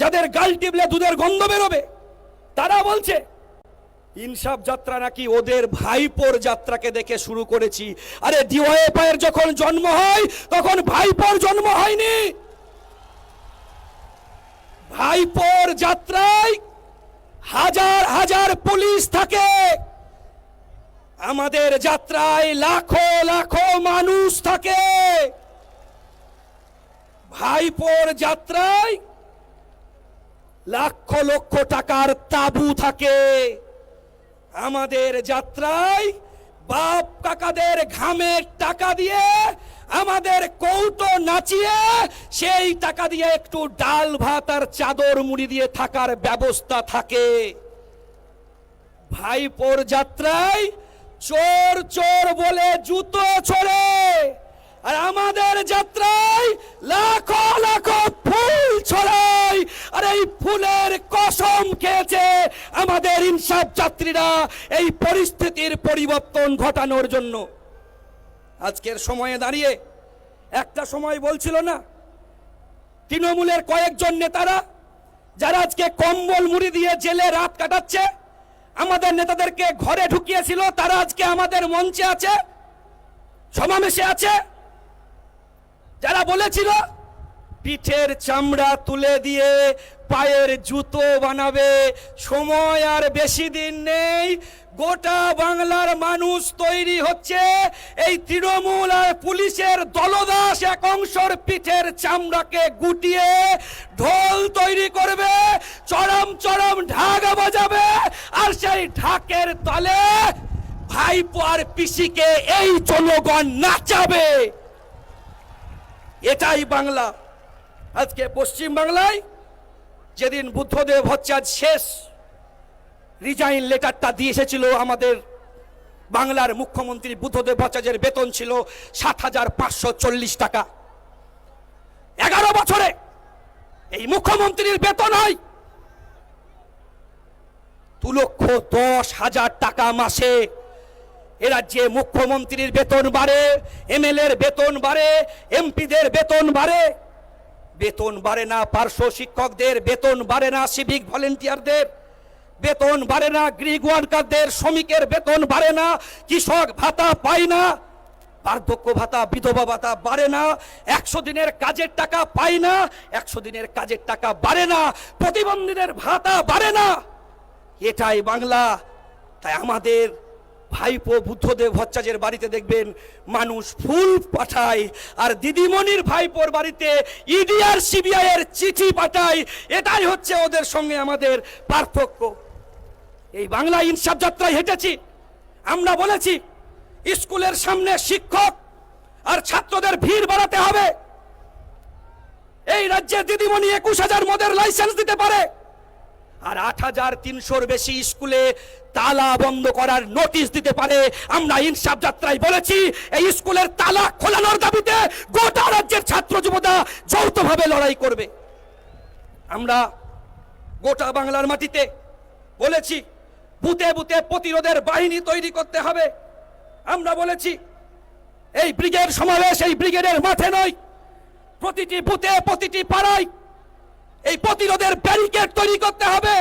যাদের গাল টিপলে দুধের গন্ধ বেরোবে, তারা বলছে, ইনসাফ যাত্রা নাকি ওদের ভাইপোর যাত্রাকে দেখে শুরু করেছি। আরে ডিওয়াইএফআই এর যখন জন্ম হয়, তখন ভাইপোর জন্ম হয়নি। ভাইপোর যাত্রায় হাজার হাজার পুলিশ থাকে। আমাদের যাত্রায় লাখো লাখো মানুষ থাকে। ভাইপোর যাত্রায় লক্ষ লক্ষ টাকার তাবু থাকে। আমাদের যাত্রায় বাপ কাকাদের ঘামের টাকা দিয়ে আমাদের কৌটো নাচিয়ে সেই টাকা দিয়ে একটু ডাল ভাত আর চাদর মুড়ি দিয়ে থাকার ব্যবস্থা থাকে। ভাইপোর যাত্রায় চোর চোর বলে জুতো ছড়ে। আর আমাদের যাত্রায় লাখো লাখো ফুল ছড়ায় আর এই ফুলের কসম খেয়েছে আমাদের ইনসাফ যাত্রীরা এই পরিস্থিতির পরিবর্তন ঘটানোর জন্য। আজকের সময়ে দাঁড়িয়ে একটা সময় বলছিল না, তৃণমূলের কয়েকজন নেতারা যারা আজকে কম্বল মুড়ি দিয়ে জেলে রাত কাটাচ্ছে, আমাদের নেতাদেরকে ঘরে ঢুকিয়েছিল, তারা আজকে আমাদের মঞ্চে আছে, সমাবেশে আছে। যারা বলেছিল পিঠের চামড়া তুলে দিয়ে পায়ের জুতো বানাবে। সময় আর বেশি দিন নেই। গোটা বাংলার মানুষ তৈরি হচ্ছে। এই তৃণমূল আর পুলিশের দলদাস এক অংশর পিঠের চামড়াকে গুটিয়ে ঢোল তৈরি করবে। চরম চরম ঢাক বাজাবে। আর সেই ঢাকের তলে ভাইপো আর পিসিকে এই জনগণ নাচাবে। এটাই বাংলা। আজকে পশ্চিম বাংলায় যেদিন বুদ্ধদেব ভট্টাচার্য শেষ রিজাইন লেটারটা দিয়ে এসেছিল, আমাদের বাংলার মুখ্যমন্ত্রী বুদ্ধদেব ভট্টাচার্যের বেতন ছিল সাত হাজার পাঁচশো চল্লিশ টাকা। এগারো বছরে এই মুখ্যমন্ত্রীর বেতন হয় দু লক্ষ দশ হাজার টাকা মাসে। এ রাজ্যে মুখ্যমন্ত্রীর বেতন বাড়ে, এমএলএর বেতন বাড়ে, এমপিদের বেতন বাড়ে। বেতন বাড়ে না পার্শ্ব শিক্ষকদের, বেতন বাড়ে না সিভিক ভলেন্টিয়ারদের বেতন বাড়ে না গ্রিক ওয়ার্কারদের শ্রমিকের বেতন বাড়ে না, কৃষক ভাতা পায় না, বার্ধক্য ভাতা, বিধবা ভাতা বাড়ে না, একশো দিনের কাজের টাকা পায় না, একশো দিনের কাজের টাকা বাড়ে না, প্রতিবন্ধীদের ভাতা বাড়ে না। এটাই বাংলা, তাই আমাদের ভাইপো বুদ্ধদেব ভট্টাচার্যের বাড়িতে দেখবেন মানুষ ফুল পাঠায়, আর দিদিমণির ভাইপোর বাড়িতে ইডি আর সিবিআই এর চিঠি পাঠায়। এটাই হচ্ছে ওদের সঙ্গে আমাদের পার্থক্য। এই বাংলা ইনসাফ যাত্রায় হেঁটেছি। আমরা বলেছি, স্কুলের সামনে শিক্ষক আর ছাত্রদের ভিড় বাড়াতে হবে। এই রাজ্যে দিদিমণি একুশ হাজার মদের লাইসেন্স দিতে পারে। আর আট হাজার তিনশোর বেশি স্কুলে তালা বন্ধ করার নোটিশ দিতে পারে। আমরা ইনসাফ যাত্রায় বলেছি, এই স্কুলের তালা খোলানোর দাবিতে গোটা রাজ্যের ছাত্র যুবতা যৌথভাবে লড়াই করবে। আমরা গোটা বাংলার মাটিতে বলেছি বুতে বুতে প্রতিরোধের বাহিনী তৈরি করতে হবে। আমরা বলেছি, এই ব্রিগেড সমাবেশ এই ব্রিগেডের মাঠে নয়, প্রতিটি বুথে প্রতিটি পাড়ায় এই প্রতিরোধের ব্যারিকেড তৈরি করতে হবে।